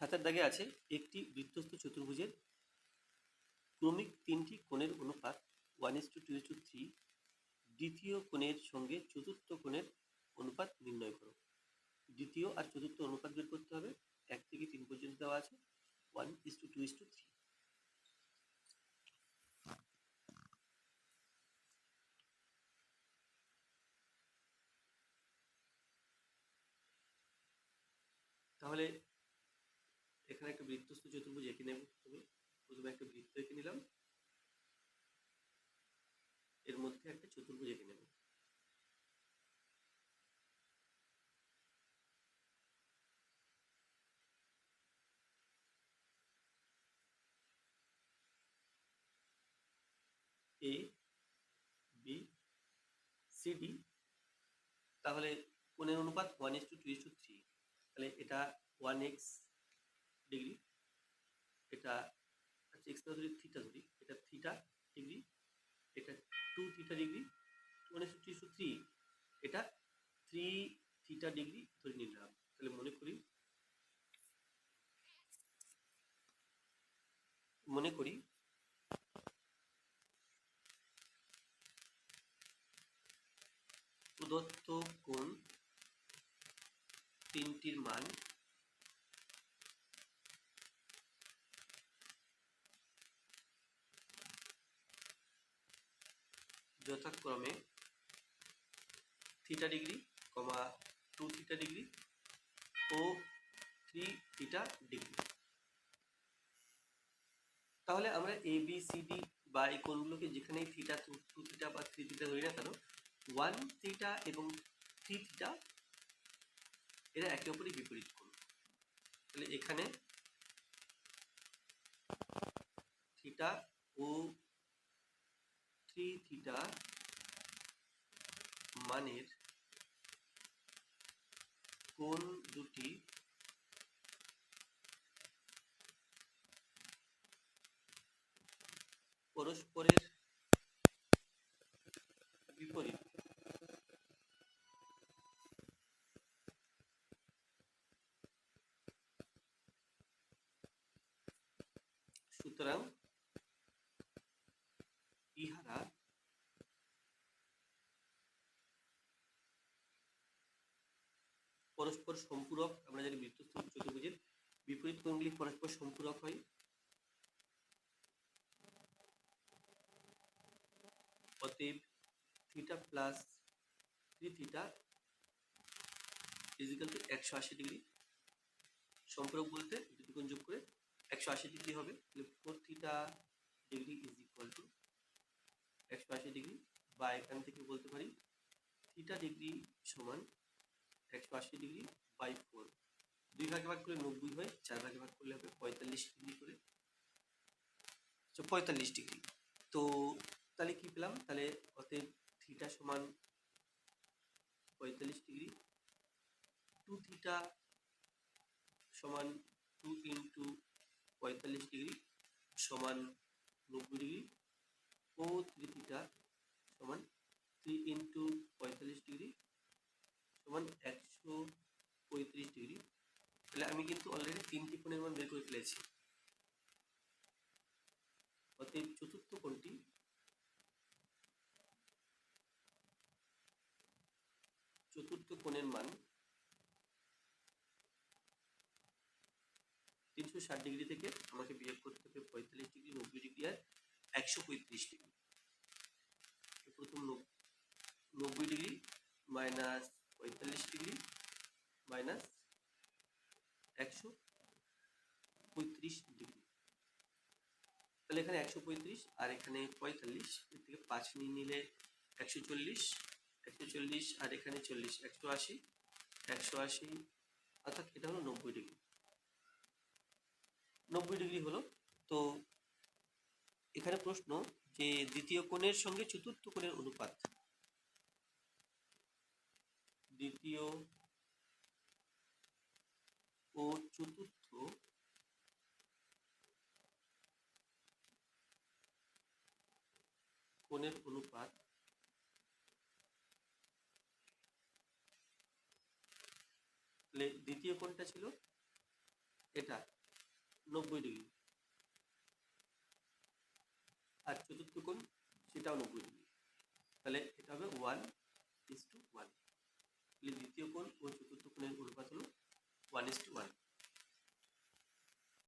সাতের দাগে আছে একটি বৃত্তস্থ চতুর্ভুজের ক্রমিক তিনটি কোণের অনুপাত one is two two is two three দ্বিতীয় কোণের সঙ্গে চতুর্থ কোণের অনুপাত নির্ণয় করো। দ্বিতীয় আর চতুর্থ অনুপাত বের করতে হবে, এক থেকে তিন পর্যন্ত দেওয়া আছে one is two two is two three তাহলে এখানে একটা বৃত্তস্থ চতুর্ভুজ এঁকে নেব প্রথমে। প্রথমে একটা বৃত্ত এঁকে নিলাম। এর মধ্যে একটা চতুর্ভুজ এঁকে নেব। A, B, C, D. তাহলে কোণের অনুপাত one is two two is two three তাহলে এটা ওয়ান এক্স ডিগ্রি এটা আচ্ছা এক্স না ধরি থিটা ধরি এটা থিটা ডিগ্রি এটা two theta degree is two three এটা থ্রি থিটা ডিগ্রি ধরে নিলাম। তাহলে মনে করি মনে করি, প্রদত্ত কোণ তিনটির মান যথাক্রমে theta degree comma two theta degree ও থ্রি থিটা ডিগ্রি তাহলে আমরা এ বি সি ডি বা এই কোণগুলোকে যেখানেই থিটা টু থিটা বা থ্রি থিটা ধরি না কেন ওয়ান থিটা এবং থ্রি থিটা এরা একে অপরের বিপরীত কোণ। তাহলে এখানে থিটা ও থিটা মানের কোণ দুটি পরস্পরের বিপরীত? সুতরাং ইহারা পরস্পর সম্পূরক, আমরা জানি বৃত্তস্থ চতুর্ভুজের বিপরীত কোণগুলি পরস্পর সম্পূরক হয়। অতএব theta plus three theta is equal to একশো আশি ডিগ্রি। সম্পূরক বলতে দুটি যোগ করে একশো আশি ডিগ্রি হবে। Four theta degree is equal to একশো আশি ডিগ্রি। বা এখান থেকে বলতে পারি থিটা ডিগ্রি সমান একশো আশি ডিগ্রি বাই ফোর দুই ভাগে ভাগ করলে নব্বই হয়, চার ভাগে ভাগ করলে হবে পঁয়তাল্লিশ ডিগ্রি করে। পঁয়তাল্লিশ ডিগ্রি তো, তাহলে কি পেলাম? তাহলে অতএব থিটা সমান পঁয়তাল্লিশ ডিগ্রি টু থিটা সমান টু ইন্টু পঁয়তাল্লিশ ডিগ্রি সমান নব্বই ডিগ্রি ও থ্রি থিটা সমান থ্রি ইন্টু পঁয়তাল্লিশ ডিগ্রি সমান একশো পঁয়ত্রিশ ডিগ্রি তাহলে আমি কিন্তু অলরেডি তিনটি কোণের মান বের করে ফেলেছি। অতএব চতুর্থ কোণটি চতুর্থ কোণের মান তিনশো ষাট ডিগ্রি থেকে আমাকে বিয়োগ করতে হবে পঁয়তাল্লিশ ডিগ্রি নব্বই ডিগ্রি আর একশো পঁয়ত্রিশ ডিগ্রি প্রথম নব্বই ডিগ্রি মাইনাস মাইনাস একশো পঁয়ত্রিশ ডিগ্রি। তাহলে এখানে একশো পঁয়ত্রিশ আর এখানে পঁয়তাল্লিশ, এর থেকে পাঁচ নিয়ে নিলে একশো চল্লিশ একশো চল্লিশ আর এখানে চল্লিশ, একশো আশি একশো আশি, অর্থাৎ এটা হলো নব্বই ডিগ্রি। নব্বই ডিগ্রি হলো, তো এখানে প্রশ্ন যে দ্বিতীয় কোণের সঙ্গে চতুর্থ কোণের অনুপাত। দ্বিতীয় ও চতুর্থ। কোণের অনুপাত দ্বিতীয় কোণটা ছিল এটা, নব্বই ডিগ্রি। আর চতুর্থ কোণ সেটাও নব্বই ডিগ্রি। তাহলে এটা হবে ওয়ান ইস টু ওয়ান দ্বিতীয় কোণ ও চতুর্থ কোণের অনুপাত হলো ওয়ান ইস টু ওয়ান